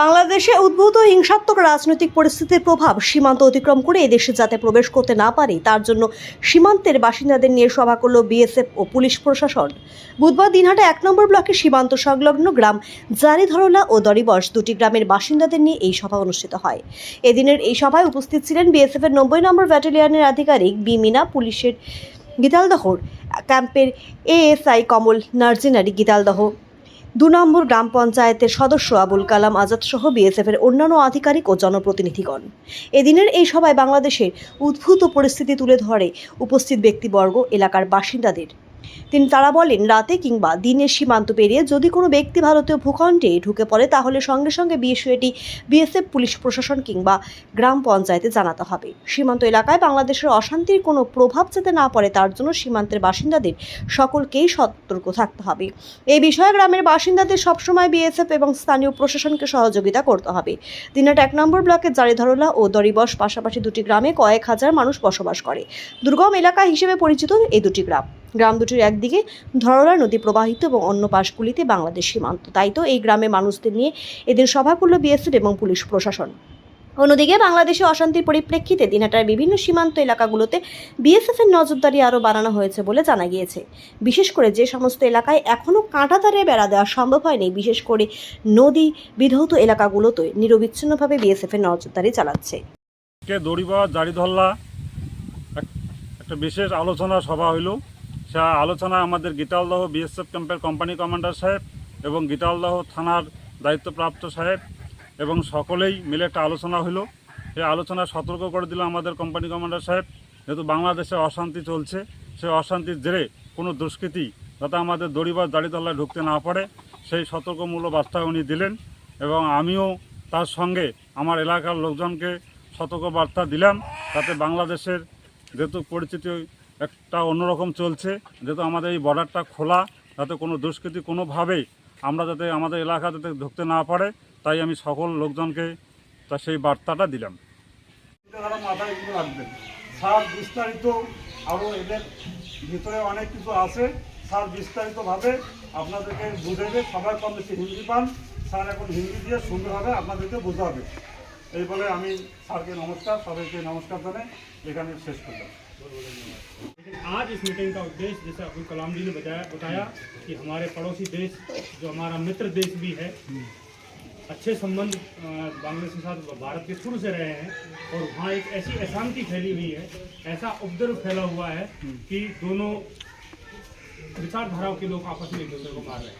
বাংলাদেশে উদ্ভূত হিংসাত্মক রাজনৈতিক পরিস্থিতির প্রভাব সীমান্ত অতিক্রম করে এদেশে যাতে প্রবেশ করতে না পারে, তার জন্য সীমান্তের বাসিন্দাদের নিয়ে সভা করল বিএসএফ ও পুলিশ প্রশাসন। বুধবার দিনহাটা এক নম্বর ব্লকের সীমান্ত সংলগ্ন গ্রাম জারিধরলা ও দরিবস দুটি গ্রামের বাসিন্দাদের নিয়ে এই সভা অনুষ্ঠিত হয়। এদিনের এই সভায় উপস্থিত ছিলেন বিএসএফ এর নব্বই নম্বর ব্যাটালিয়নের আধিকারিক বি মিনা, পুলিশের গীতালদহর ক্যাম্পের এএসআই কমল, নার্জিনারি গীতালদহ দু নম্বর গ্রাম পঞ্চায়েতের সদস্য আবুল কালাম আজাদ সহ বিএসএফের অন্যান্য আধিকারিক ও জনপ্রতিনিধিগণ। এদিনের এই সভায় বাংলাদেশের উদ্ভূত পরিস্থিতি তুলে ধরে উপস্থিত ব্যক্তিবর্গ, এলাকার বাসিন্দাদের। তিনি তারা বলেন, রাতে কিংবা দিনের সীমান্ত পেরিয়ে যদি কোনো ব্যক্তি ভারতীয় ভূখণ্ডে ঢুকে পড়ে, তাহলে সঙ্গে সঙ্গে বিষয়টি বিএসএফ, পুলিশ প্রশাসন কিংবা গ্রাম পঞ্চায়েতে জানাতে হবে। সীমান্ত এলাকায় বাংলাদেশের অশান্তির কোনো প্রভাব যাতে না পড়ে, তার জন্য সীমান্তের বাসিন্দাদের সকলকেই সতর্ক থাকতে হবে। এই বিষয়ে গ্রামের বাসিন্দাদের সবসময় বিএসএফ এবং স্থানীয় প্রশাসনকে সহযোগিতা করতে হবে। দিনাট এক নম্বর ব্লকের জারিধরলা ও দরিবস পাশাপাশি দুটি গ্রামে কয়েক হাজার মানুষ বসবাস করে। দুর্গম এলাকা হিসেবে পরিচিত এই দুটি গ্রাম। গ্রাম দুটির একদিকে ধরলা নদী প্রবাহিত এবং অন্য পাশগুলিতে বাংলাদেশ সীমান্ত। তাই তো এই গ্রামে মানুষদের নিয়ে এদিন সভা করল বিএসএফ এবং পুলিশ প্রশাসন। অন্যদিকে বাংলাদেশে অশান্তির পরিপ্রেক্ষিতে দিনহাটার বিভিন্ন সীমান্ত এলাকাগুলোতে বিএসএফ এর নজরদারি আরও বাড়ানো হয়েছে বলে জানা গিয়েছে। বিশেষ করে যে সমস্ত এলাকায় এখনও কাঁটাতারে বেড়া দেওয়া সম্ভব হয়নি, বিশেষ করে নদী বিধৌত এলাকাগুলোতে নিরবিচ্ছিন্নভাবে বিএসএফ এর নজরদারি চালাচ্ছে। দড়িবা জারি ধরলা একটা বিশেষ আলোচনা সভা হইল। সে আলোচনা আমাদের গীতালদহ বিএসএফ ক্যাম্পের কোম্পানি কমান্ডার সাহেব এবং গীতালদহ থানার দায়িত্বপ্রাপ্ত সাহেব এবং সকলেই মিলে একটা আলোচনা হইল। এই আলোচনা সতর্ক করে দিল আমাদের কোম্পানি কমান্ডার সাহেব, যেহেতু বাংলাদেশে অশান্তি চলছে, সে অশান্তির জেরে কোনো দুষ্কৃতী যাতে আমাদের দড়িবার দাড়িতলায় ঢুকতে না পারে, সেই সতর্কমূলক বার্তা উনি দিলেন এবং আমিও তার সঙ্গে আমার এলাকার লোকজনকে সতর্ক বার্তা দিলাম, যাতে বাংলাদেশের যেহেতু পরিচিতি একটা অন্যরকম চলছে। যেহেতু আমাদের এই বর্ডারটা খোলা যাতে কোনো দুষ্কৃতি কোনোভাবেই আমরা যাতে আমাদের এলাকা যাতে ঢুকতে না পারে, তাই আমি সকল লোকজনকে তা সেই বার্তাটা দিলাম। মাথায় স্যার, বিস্তারিত আরও এদের ভিতরে অনেক কিছু আছে। স্যার, বিস্তারিতভাবে আপনাদেরকে বুঝাবে সবাই কম বেশি হিন্দি পান। স্যার এখন হিন্দি দিয়ে সুন্দরভাবে আপনাদেরকে বোঝাবে। এই বলে আমি স্যারকে নমস্কার, সবাইকে নমস্কার জানাই এখানে শেষ করলাম। आज इस मीटिंग का उद्देश्य, जैसे अब्दुल कलाम जी ने बताया बताया कि हमारे पड़ोसी देश, जो हमारा मित्र देश भी है, अच्छे संबंध बांग्लादेश के साथ भारत के शुरू से रहे हैं और वहाँ एक ऐसी अशांति फैली हुई है, ऐसा उपद्रव फैला हुआ है कि दोनों विचारधाराओं के लोग आपस में एक दूसरे को मार रहे हैं।